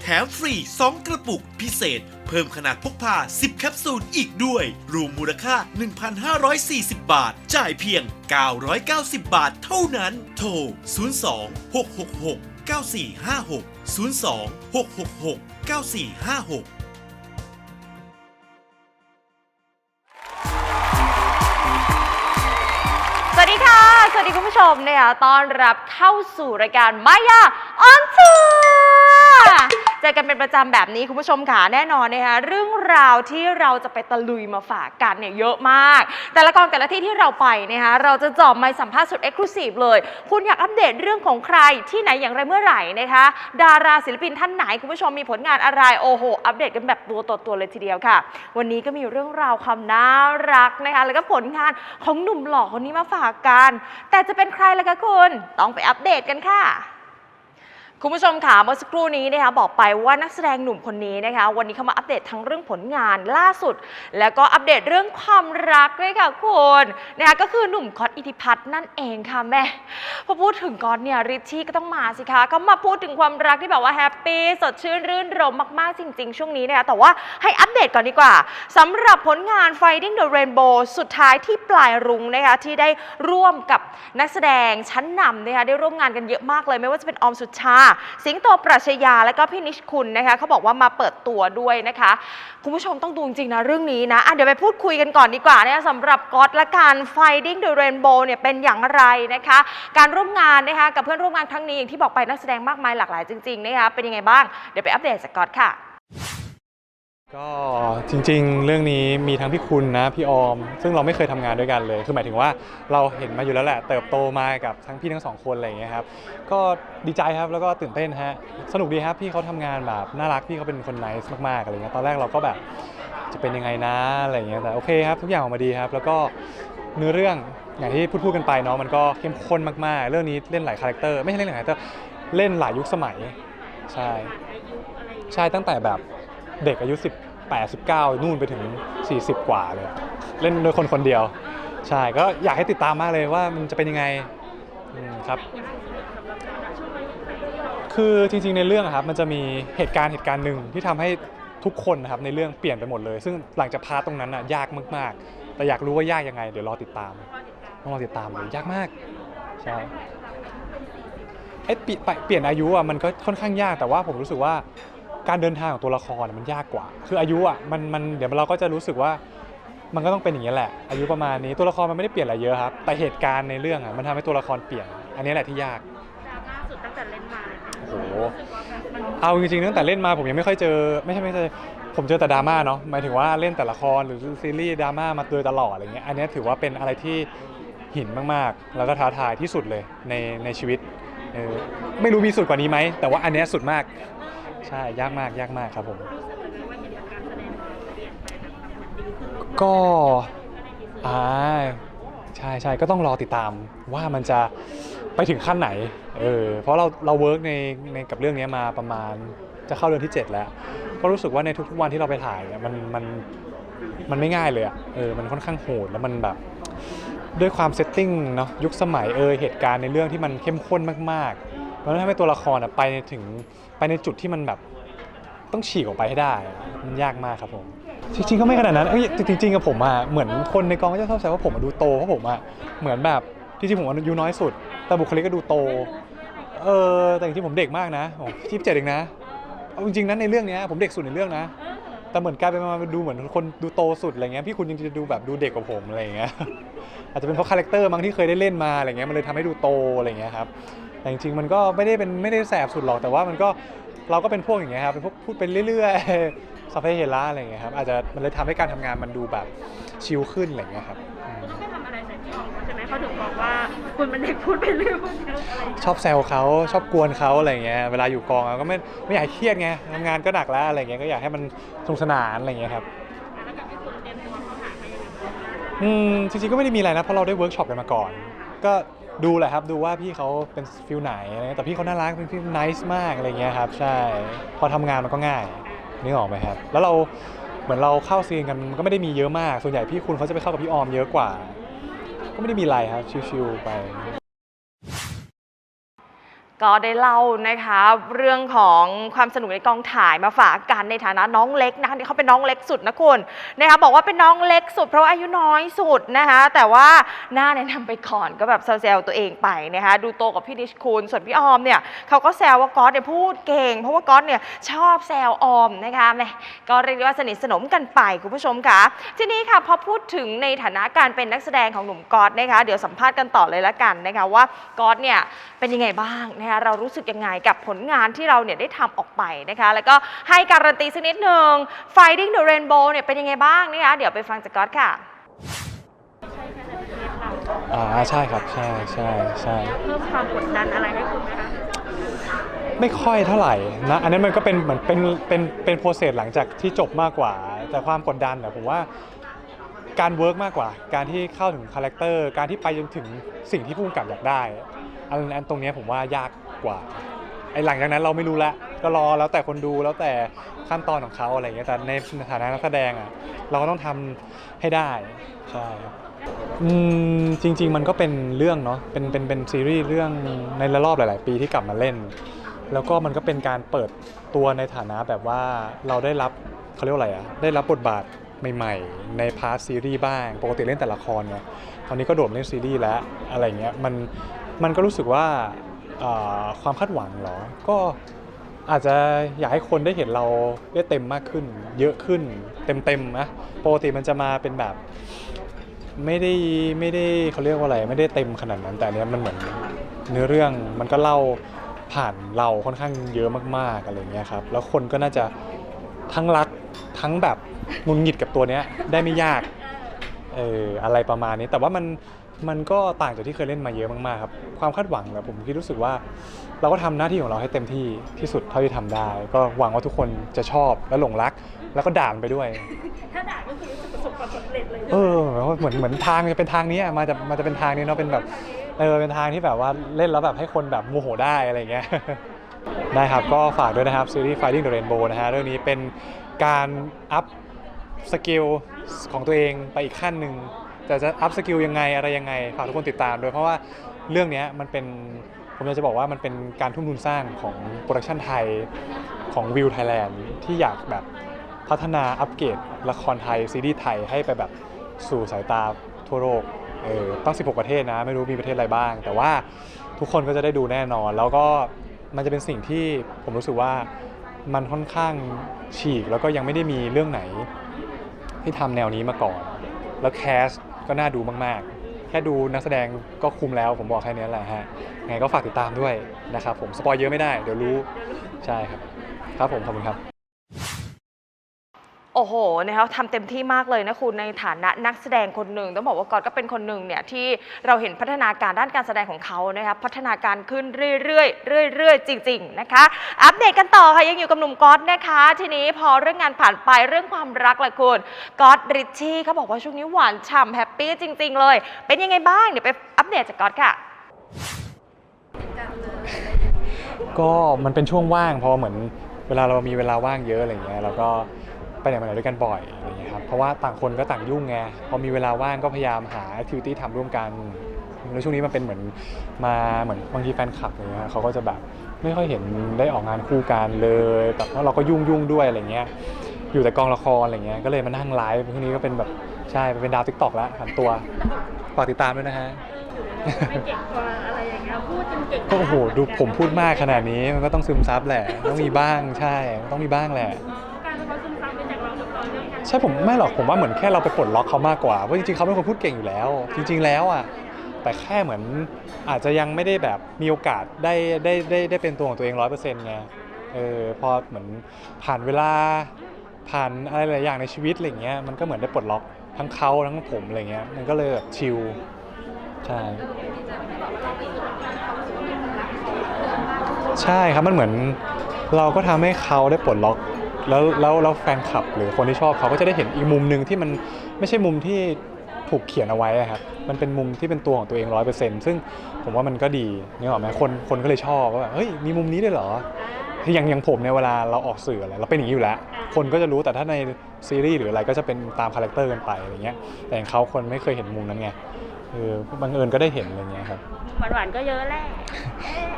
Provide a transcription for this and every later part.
แถมฟรี 2 กระปุกพิเศษ เพิ่มขนาดพกพา 10 แคปซูลอีกด้วย รวมมูลค่า 1,540 บาท จ่ายเพียง 990 บาทเท่านั้น โทร 02 666 9456 02 666 9456 วัสดีคุณผู้ชมนะคะต้อนรับเข้าสู่รายการมายาออนทัวร์เจอกันเป็นประจำแบบนี้คุณผู้ชมค่ะแน่นอนนะคะเรื่องราวที่เราจะไปตะลุยมาฝากกันเนี่ยเยอะมาก แต่ละกองแต่ละที่ที่เราไปนะคะเราจะจอบไมค์สัมภาษณ์สุดเอ็กซ์คลูซีฟเลย คุณอยากอัปเดตเรื่องของใครที่ไหนอย่างไรเมื่อไหร่นะคะ ดาราศิลปินท่านไหนคุณผู้ชมมีผลงานอะไรโอ้โหอัปเดตกันแบบตัวต่อตัวเลยทีเดียวค่ะ วันนี้ก็มีเรื่องราวความน่ารักนะคะแล้วก็ผลงานของหนุ่มหล่อคนนี้มาฝากกันแต่จะเป็นใครล่ะคะคุณ ต้องไปอัปเดตกันค่ะ คุณผู้ชมค่ะเมื่อสักครู่นี้นะคะบอกไปว่านักแสดงหนุ่มคนนี้นะคะ วันนี้เขามาอัปเดตทั้งเรื่องผลงานล่าสุด แล้วก็อัปเดตเรื่องความรักด้วยค่ะคุณนะคะก็คือหนุ่มก๊อตอิทธิพัฒน์นั่นเองค่ะแม่พอพูดถึงก๊อตเนี่ยริชชี่ก็ต้องมาสิคะก็มาพูดถึงความรักที่แบบว่าแฮปปี้สดชื่นรื่นรมมากๆจริง ๆ ช่วงนี้นะคะแต่ว่าให้อัปเดตก่อนดีกว่าสำหรับผลงาน Finding the Rainbow สุดท้ายที่ปลายรุ้งนะคะที่ได้ร่วมกับนักแสดงชั้นนำนะคะได้ร่วมงานกันเยอะมากเลย ไม่ว่าจะเป็นออมสุชาสิงโตปรัชญาและก็พี่นิชคุณนะคะเขาบอกว่ามาเปิดตัวด้วยนะคะ คุณผู้ชมต้องดูจริงๆนะเรื่องนี้นะอะเดี๋ยวไปพูดคุยกันก่อนดีกว่านะคะสำหรับก๊อตและการ Finding the Rainbow เนี่ยเป็นอย่างไรนะคะ การร่วมงานนะคะกับเพื่อนร่วมงานครั้งนี้อย่างที่บอกไปนักแสดงมากมายหลากหลายจริงๆนะคะเป็นยังไงบ้างเดี๋ยวไปอัปเดตจากก๊อตค่ะ ก็จริงๆ เรื่องนี้มีทั้งพี่คุณนะพี่ออม ซึ่งเราไม่เคยทำงานด้วยกันเลย คือหมายถึงว่าเราเห็นมาอยู่แล้วแหละ เติบโตมากับทั้งพี่ทั้งสองคนอะไรอย่างเงี้ยครับก็ดีใจครับแล้วก็ตื่นเต้นฮะสนุกดีครับพี่เขาทำงานแบบน่ารักพี่เขาเป็นคนไนส์มากๆอะไรเงี้ยตอนแรกเราก็แบบจะเป็นยังไงนะอะไรเงี้ยแต่โอเคครับทุกอย่างออกมาดีครับ แล้วก็เนื้อเรื่องอย่างที่พูดพูดกันไปเนาะมันก็เข้มข้นมากๆ เรื่องนี้เล่นหลายคาแรคเตอร์ไม่ใช่เล่นหลายคาแรคเตอร์เล่นหลายยุคสมัยใช่ ใช่ตั้งแต่แบบ เด็กอายุ 18 19 นู่นไปถึง 40 กว่าเลย เล่นโดยคนคนเดียว ใช่ก็อยากให้ติดตามมากเลยว่ามันจะเป็นยังไงอืมครับ คือจริงๆในเรื่องอะครับมันจะมีเหตุการณ์เหตุการณ์หนึ่งที่ทำให้ทุกคนนะครับในเรื่องเปลี่ยนไปหมดเลย ซึ่งหลังจากพาร์ตตรงนั้นอะยากมากๆ แต่อยากรู้ว่ายากยังไง เดี๋ยวรอติดตามต้องรอติดตามเลยยากมากใช่ไอ้เปลี่ยนเปลี่ยนอายุอะมันก็ค่อนข้างยากแต่ว่าผมรู้สึกว่า การเดินทางของตัวละครอะมันยากกว่า คืออายุอะมันมันเดี๋ยวเราก็จะรู้สึกว่ามันก็ต้องเป็นอย่างนี้ยแหละ อายุประมาณนี้ตัวละครมันไม่ได้เปลี่ยนอะไรเยอะครับ แต่เหตุการณ์ในเรื่องอะมันทำให้ตัวละครเปลี่ยน อันนี้แหละที่ยากโอ้โหเอาจริงๆตั้งแต่เล่นมาผมยังไม่ค่อยเจอ ไม่ใช่ไม่ใช่ผมเจอแต่ดราม่าเนาะหมายถึงว่าเล่นแต่ละครหรือซีรีส์ดราม่ามาโดยตลอดอะไรเงี้ยอันนี้ถือว่าเป็นอะไรที่หินมากๆ แล้วก็ท้าทายที่สุดเลยในในชีวิตเออไม่รู้มีสุดกว่านี้ไหมแต่ว่าอันเนี้ยสุดมาก ใช่ยากมากยากมากครับผมก็ อ่าใช่ใช่ก็ต้องรอติดตามว่ามันจะไปถึงขั้นไหนเออเพราะเราเราเวิร์กในในกับเรื่องนี้มาประมาณจะเข้าเดือนที่ 7 แล้ว ก็รู้สึกว่าในทุกๆวันที่เราไปถ่ายเนี่ยมันมันมันไม่ง่ายเลยอะเออมันค่อนข้างโหดแล้วมันแบบ ด้วยความเซตติ้งเนาะยุคสมัยเออเหตุการณ์ในเรื่องที่มันเข้มข้นมากๆ มันทำให้ตัวละครอะไปถึงไปในจุดที่มันแบบต้องฉีกออกไปให้ได้อะมันยากมากครับผม จริงๆก็ไม่ขนาดนั้นเอ้ยจริงๆกับผมอะเหมือนคนในกองก็จะชอบแซวว่าผมอะดูโตเพราะผมอะเหมือนแบบจริงผมอายุน้อยสุด แต่บุคลิกก็ดูโต เออแต่จริงๆผมเด็กมากนะผมยี่สิบเจ็ดเองนะเอาจริงๆนั้นในเรื่องเนี้ยผมเด็กสุดในเรื่องนะ แต่เหมือนกลายเป็นมาดูเหมือนคนดูโตสุดอะไรเงี้ยพี่คุณจริงจะดูแบบดูเด็กกว่าผมอะไรเงี้ย อาจจะเป็นเพราะคาแรคเตอร์มั้งที่เคยได้เล่นมาอะไรเงี้ยมันเลยทำให้ดูโตอะไรเงี้ยครับ แต่จริงๆมันก็ไม่ได้เป็นไม่ได้แสบสุดหรอกแต่ว่ามันก็เราก็เป็นพวกอย่างเงี้ยครับเป็นพวกพูดไปเรื่อยๆสัพเพเหระอะไรเงี้ยครับอาจจะมันเลยทำให้การทำงานมันดูแบบชิลขึ้นอะไรเงี้ยครับอืมไม่ทำอะไรใส่พี่ออมเขาใช่ไหมเขาถึงบอกว่าคุณเป็นเด็กพูดไปเรื่อยพูดไปเรื่อยอะไรอย่างเงี้ยชอบแซวเขาชอบกวนเขาอะไรเงี้ยเวลาอยู่กองอะก็ไม่ไม่อยากให้เครียดไงทำงานก็หนักแล้วอะไรเงี้ยก็อยากให้มันสนุกสนานอะไรเงี้ยครับแล้วกับพี่คุณเตรียมตัวเข้าหาไปยังไงบ้างอืมจริงๆก็ไม่ได้มีอะไรนะเพราะเราได้เวิร์กช็อปกันมาก่อน ก็ ดูแหละครับดูว่าพี่เขาเป็นฟิลไหนอะไรเงี้ยแต่พี่เขาน่ารักเป็นพี่นิสมากอะไรเงี้ยครับใช่พอทำงานมันก็ง่ายนึกออกไหมครับ แล้วเราเหมือนเราเข้าซีนกันมันก็ไม่ได้มีเยอะมาก ส่วนใหญ่พี่คุณเขาจะไปเข้ากับพี่ออมเยอะกว่า ก็ไม่ได้มีอะไรครับชิวๆไป ก็ได้เล่านะคะเรื่องของความสนุกในกองถ่ายมาฝากกันในฐานะน้องเล็กนะคะนี่เขาเป็นน้องเล็กสุดนะคุณนะคะบอกว่าเป็นน้องเล็กสุดเพราะาอายุน้อยสุดนะคะแต่ว่าหน้าแนะนำไปก่อนก็แบบแซวตัวเองไปนะคะดูโตกับพี่นิชคุณส่วนพี่ออมเนี่ยเขาก็แซวว่าก๊อตเนี่ยพูดเก่ง เพราะว่าก๊อตเนี่ยชอบแซวออมนะคะแมก็เรียกได้ว่าสนิทสนมกันไปคุณผู้ชมค่ะทีนี้ค่ะพอพูดถึงในฐานะการเป็นนักแสดงของหนุ่มก๊อตนะคะเดี๋ยวสัมภาษณ์กันต่อเลยละกันนะคะว่าก๊อตเนี่ยเป็นยังไงบ้างนะคะเรารู้สึกยังไงกับผลงานที่เราเนี่ยได้ทำออกไปนะคะ แล้วก็ให้การันตีสักนิดหนึ่ง Finding the Rainbow เนี่ยเป็นยังไงบ้างนะคะเดี๋ยวไปฟังจากก๊อตค่ะ อ่าใช่ครับใช่ใช่ใช่เพิ่มความกดดันอะไรให้คุณไหมคะ ไม่ค่อยเท่าไหร่นะอันนั้นมันก็เป็นเหมือนเป็นเป็นเป็นโปรเซสหลังจากที่จบมากกว่า แต่ความกดดันอะผมว่าการเวิร์กมากกว่า การที่เข้าถึงคาแรคเตอร์การที่ไปจนถึงสิ่งที่ผู้กำกับอยากได้ อันอันตรงเนี้ยผมว่ายากกว่าไอ้หลังจากนั้นเราไม่รู้ละก็รอแล้วแต่คนดูแล้วแต่ขั้นตอนของเขาอะไรอย่างเงี้ยแต่ในฐานะนักแสดงอะเราก็ต้องทำให้ได้ใช่ครับอืมจริง ๆ มันก็เป็นเรื่องเนาะเป็นเป็นเป็นซีรีส์เรื่องในระลอบหลาย ๆ ปีที่กลับมาเล่น แล้วก็มันก็เป็นการเปิดตัวในฐานะแบบว่าเราได้รับเขาเรียกว่าอะไรอะได้รับบทบาทใหม่ ๆ ในพาร์ทซีรีส์บ้าง ปกติเล่นแต่ละครไงตอนนี้ก็โดดเล่นซีรีส์แล้วอะไรเงี้ยมัน มันก็รู้สึกว่าความคาดหวังเหรอ ก็อาจจะอยากให้คนได้เห็นเราได้เต็มมากขึ้น เยอะขึ้น เต็มๆนะปกติมันจะมาเป็นแบบไม่ได้ไม่ได้เขาเรียกว่าอะไร ไม่ได้เต็มขนาดนั้นแต่อันเนี้ยมันเหมือนเนื้อเรื่องมันก็เล่าผ่านเราค่อนข้างเยอะมากๆอะไรเงี้ยครับ แล้วคนก็น่าจะทั้งรักทั้งแบบงุนหงิดกับตัวเนี้ยได้ไม่ยากเอออะไรประมาณนี้แต่ว่ามัน มันก็ต่างจากที่เคยเล่นมาเยอะมากๆครับความคาดหวังแบบผมคิดรู้สึกว่า เราก็ทำหน้าที่ของเราให้เต็มที่ที่สุดเท่าที่ทำได้ ก็หวังว่าทุกคนจะชอบและหลงรัก แล้วก็ด่ามันไปด้วย ถ้าด่าก็คือรู้สึกประสบความสำเร็จเลยเออเหมือนเหมือนทางจะเป็นทางนี้อะมาจะมาจะเป็นทางนี้เนาะเป็นแบบเออเป็นทางที่แบบว่าเล่นแล้วแบบให้คนแบบโมโหได้อะไรอย่างเงี้ยได้ครับก็ฝากด้วยนะครับซีรีส์ Finding the Rainbow นะฮะเรื่องนี้เป็นการอัพสกิลของตัวเองไปอีกขั้นหนึ่ง แต่จะอัพสกิลยังไงอะไรยังไงฝากทุกคนติดตามด้วยเพราะว่าเรื่องนี้มันเป็นผมอยากจะบอกว่ามันเป็นการทุ่มทุนสร้างของโปรดักชันไทยของวิวไทยแลนด์ที่อยากแบบพัฒนาอัปเกรดละครไทยซีรีส์ไทยให้ไปแบบสู่สายตาทั่วโลกเออต้ง 16 ประเทศนะ ไม่รู้มีประเทศอะไรบ้าง แต่ว่าทุกคนก็จะได้ดูแน่นอน แล้วก็มันจะเป็นสิ่งที่ผมรู้สึกว่ามันค่อนข้างฉีก แล้วก็ยังไม่ได้มีเรื่องไหนที่ทำแนวนี้มาก่อน แล้วแคส ก็น่าดูมากๆ แค่ดูนักแสดงก็คุมแล้วผมบอกแค่นี้แหละฮะไงก็ฝากติดตามด้วยนะครับผมสปอยเยอะไม่ได้เดี๋ยวรู้ใช่ครับ ครับผมขอบคุณครับ โอ้โหนะคะทำเต็มที่มากเลยนะคุณในฐานะนักแสดงคนหนึ่งต้องบอกว่าก๊อตก็เป็นคนหนึ่งเนี่ยที่เราเห็นพัฒนาการด้านการแสดงของเขานะคะพัฒนาการขึ้นเรื่อยๆเรื่อยๆ จริง ๆ นะคะ อัปเดตกันต่อค่ะยังอยู่กับหนุ่มก๊อตนะคะ ทีนี้พอเรื่องงานผ่านไปเรื่องความรักละคุณก๊อตริชชี่เขาบอกว่าช่วงนี้หวานฉ่ำแฮปปี้จริง ๆ เลย เป็นยังไงบ้างเดี๋ยวไปอัปเดตจากก๊อตค่ะ ก็มันเป็นช่วงว่างเพราะเหมือนเวลาเรามีเวลาว่างเยอะอะไรเงี้ยเราก็ ไปไหนมาไหนด้วยกันบ่อยอะไรเงี้ยครับเพราะว่าต่างคนก็ต่างยุ่งไงพอมีเวลาว่างก็พยายามหาแอคทิวิตี้ทำร่วมกันแล้วช่วงนี้มันเป็นเหมือนมาเหมือนบางทีแฟนคลับอะไรเงี้ยเขาก็จะแบบไม่ค่อยเห็นได้ออกงานคู่กันเลยแบบเพราะเราก็ยุ่งยุ่งๆด้วยอะไรเงี้ยอยู่แต่กองละครอะไรเงี้ยก็เลยมานั่งไลฟ์ช่วงนี้ก็เป็นแบบใช่เป็นดาวทิกตอกแล้วผันตัวฝากติดตามด้วยนะฮะ ไม่เก่งกว่าอะไรอย่างเงี้ยพูดจนเก่งก็โอ้โหดูผมพูดมากขนาดนี้มันก็ต้องซึมซับแหละ ต้องมีบ้างใช่ ต้องมีบ้างแหละ ใช่ผมไม่หรอกผมว่าเหมือนแค่เราไปปลดล็อกเขามากกว่าเพราะจริงๆเขาเป็นคนพูดเก่งอยู่แล้ว จริง ๆ แล้วอะแต่แค่เหมือนอาจจะยังไม่ได้แบบมีโอกาสได้ได้ได้ได้เป็นตัวของตัวเองร้อยเปอร์เซ็นต์ไงเออพอเหมือนผ่านเวลาผ่านอะไรหลายอย่างในชีวิตอะไรเงี้ยมันก็เหมือนได้ปลดล็อกทั้งเขาทั้งผมอะไรเงี้ยมันก็เลยแบบชิลใช่ใช่ครับมันเหมือนเราก็ทำให้เขาได้ปลดล็อก แล้วแล้วแล้วแฟนคลับหรือคนที่ชอบเขาก็จะได้เห็นอีกมุมหนึ่งที่มันไม่ใช่มุมที่ถูกเขียนเอาไว้อะครับ มันเป็นมุมที่เป็นตัวของตัวเองร้อยเปอร์เซ็นต์ซึ่งผมว่ามันก็ดีนึกออกไหมคนคนก็เลยชอบว่าแบบเฮ้ยมีมุมนี้ด้วยเหรอที่อย่างอย่างผมเนี่ยเวลาเราออกสื่ออะไรเราเป็นอย่างนี้อยู่แล้ว คนก็จะรู้แต่ถ้าในซีรีส์หรืออะไรก็จะเป็นตามคาแรคเตอร์กันไปอะไรเงี้ย แต่อย่างเขาคนไม่เคยเห็นมุมนั้นไงเออบังเอิญก็ได้เห็นอะไรเงี้ยครับ หวานๆก็เยอะแหละ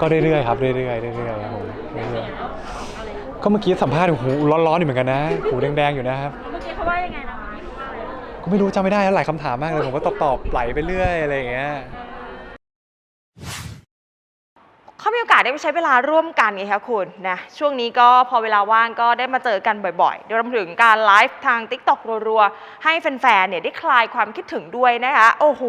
ก็เรื่อยๆครับเรื่อยๆเรื่อยๆครับผมเรื่อยๆ ก็เมื่อกี้สัมภาษณ์หูร้อนๆอยู่เหมือนกันนะหูแดงๆอยู่นะครับเมื่อกี้เขาว่ายังไงนะก็ไม่รู้จำไม่ได้แล้วหลายคำถามมากเลยผมก็ตอบตอบๆไหลไปเรื่อยอะไรอย่างเงี้ย เขามีโอกาสได้ไปใช้เวลาร่วมกันไงคะคุณนะช่วงนี้ก็พอเวลาว่างก็ได้มาเจอกันบ่อยๆรวมถึงการไลฟ์ทาง TikTok รัวๆ ให้แฟนๆเนี่ยได้คลายความคิดถึงด้วยนะคะโอ้โห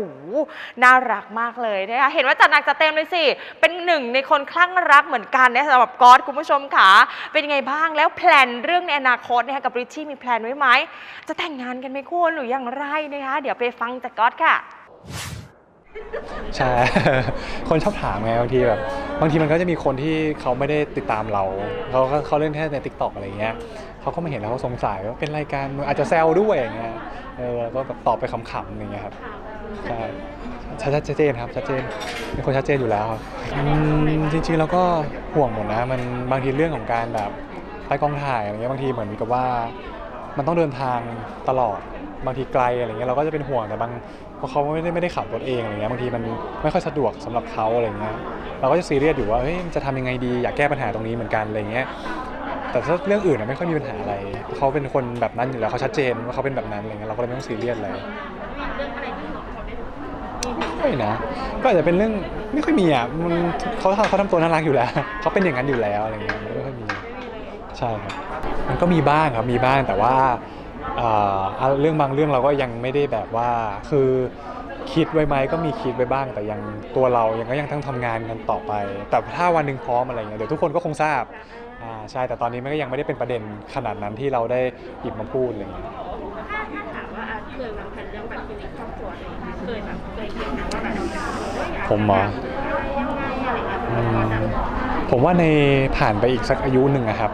น่ารักมากเลยนะคะเห็นว่าจัดหนักจัดเต็มเลยสิ เป็นหนึ่งในคนคลั่งรักเหมือนกันนะสำหรับก๊อตคุณผู้ชมค่ะเป็นยังไงบ้างแล้วแพลนเรื่องในอนาคตนะคะกับริชชี่มีแพลนไว้ไหมจะแต่งงานกันไหมคุณหรืออย่างไรนะคะเดี๋ยวไปฟังจากก๊อตค่ะ ใช่ คนชอบถามไงบางทีแบบบางทีมันก็จะมีคนที่เขาไม่ได้ติดตามเราเขาก็เขาเล่นแค่ใน t ิ k t o k อะไรเงี้ยเขาก็มาเห็นแล้วเขาสงสัยว่าเป็นรายการอาจจะแซวด้วยอย่างเงี้ยเออแล้วก็แบบตอบไปขำๆอย่างเงี้ยครับใช่ชัดชัดเจนครับชัดเจนเป็นคนชัดเจนอยู่แล้วครับอืมจริงๆเราก็ห่วงหมดนะมันบางทีเรื่องของการแบบไปกองถ่ายอะไรเงี้ยบางทีเหมือนกับว่า มันต้องเดินทางตลอดบางทีไกลอะไรเงี้ยเราก็จะเป็นห่วงแต่บาง เพราะเขาไม่ได้ไม่ได้ขับรถเองอะไรเงี้ยบางทีมันไม่ค่อยสะดวกสำหรับเขาอะไรเงี้ยเราก็จะซีเรียสอยู่ว่าเฮ้ยจะทำยังไงดีอยากแก้ปัญหาตรงนี้เหมือนกันอะไรเงี้ยแต่ถ้าเรื่องอื่นน่ะไม่ค่อยมีปัญหาอะไรเขาเป็นคนแบบนั้นอยู่แล้วเขาชัดเจนว่าเขาเป็นแบบนั้นอะไรเงี้ยเราก็เลยไม่ต้องซีเรียสอะไรไม่นะก็อาจจะเป็นเรื่องไม่ค่อยมีอะมันเขาเขาทำตัวน่ารักอยู่แล้วเขาเป็นอย่างนั้นอยู่แล้วอะไรเงี้ยไม่ค่อยมีใช่ครับมันก็มีบ้างครับมีบ้างแต่ว่า เอ่ออะเรื่องบางเรื่องเราก็ยังไม่ได้แบบว่าคือคิดไว้ไหมก็มีคิดไว้บ้าง แต่ยังตัวเรายังก็ยังต้องทำงานกันต่อไป แต่ถ้าวันหนึ่งพร้อมอะไรเงี้ยเดี๋ยวทุกคนก็คงทราบอ่าใช่แต่ตอนนี้มันก็ยังไม่ได้เป็นประเด็นขนาดนั้นที่เราได้หยิบมาพูดอะไรเงี้ยถ้าถ้าถามว่าอาเคยวางแผนเรื่องแบบชีวิตครอบครัวอะไรอย่างเงี้ยเคยแบบเคยคิดนะว่าแบบโอ้ยอยากจะผมเหรอยังไงอะไรอย่างเงี้ยอืมผมว่าในผ่านไปอีกสักอายุหนึ่งอะครับ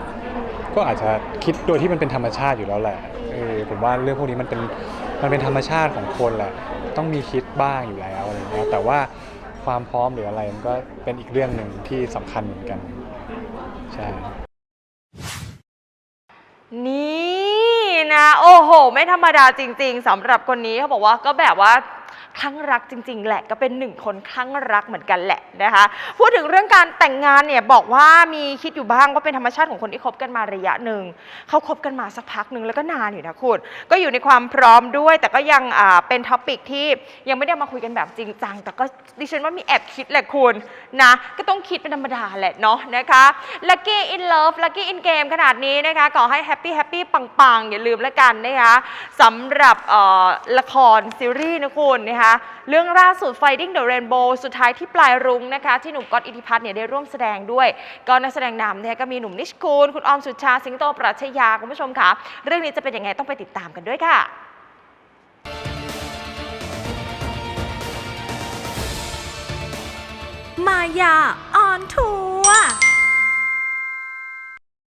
ก็อาจจะคิดโดยที่มันเป็นธรรมชาติอยู่แล้วแหละเออผมว่าเรื่องพวกนี้มันเป็นมันเป็นธรรมชาติของคนแหละต้องมีคิดบ้างอยู่แล้วอะไรเงี้ยแต่ว่าความพร้อมหรืออะไรมันก็เป็นอีกเรื่องหนึ่งที่สำคัญเหมือนกันใช่ นี่นะ โอ้โห ไม่ธรรมดาจริง ๆสำหรับคนนี้เขาบอกว่าก็แบบว่า คลั่งรักจริง ๆ แหละก็เป็นหนึ่งคนคลั่งรักเหมือนกันแหละนะคะพูดถึงเรื่องการแต่งงานเนี่ยบอกว่ามีคิดอยู่บ้างว่าเป็นธรรมชาติของคนที่คบกันมาระยะหนึ่งเขาคบกันมาสักพักหนึ่งแล้วก็นานอยู่นะคุณก็อยู่ในความพร้อมด้วย แต่ก็ยังเป็นท็อปิกที่ยังไม่ได้มาคุยกันแบบจริงจังแต่ก็ดิฉันว่ามีแอบคิดแหละคุณนะก็ต้องคิดเป็นธรรมดาแหละเนาะนะคะ Lucky in Love Lucky in Game ขนาดนี้นะคะขอให้แฮปปี้แฮปปี้ปังๆอย่าลืมแล้วกันนะคะสำหรับละครซีรีส์นะคุณนะคะเรื่องล่าสุด Fighting the Rainbow สุดท้ายที่ปลายรุ้งนะคะ ที่หนุ่มก๊อตอิทธิพัฒน์เนี่ยได้ร่วมแสดงด้วย ก็นักแสดงนำเนี่ยก็มีหนุ่มนิชคูล คุณออมสุชา สิงโตปรัชญาคุณผู้ชมค่ะ เรื่องนี้จะเป็นยังไงต้องไปติดตามกันด้วยค่ะมายาออนทัว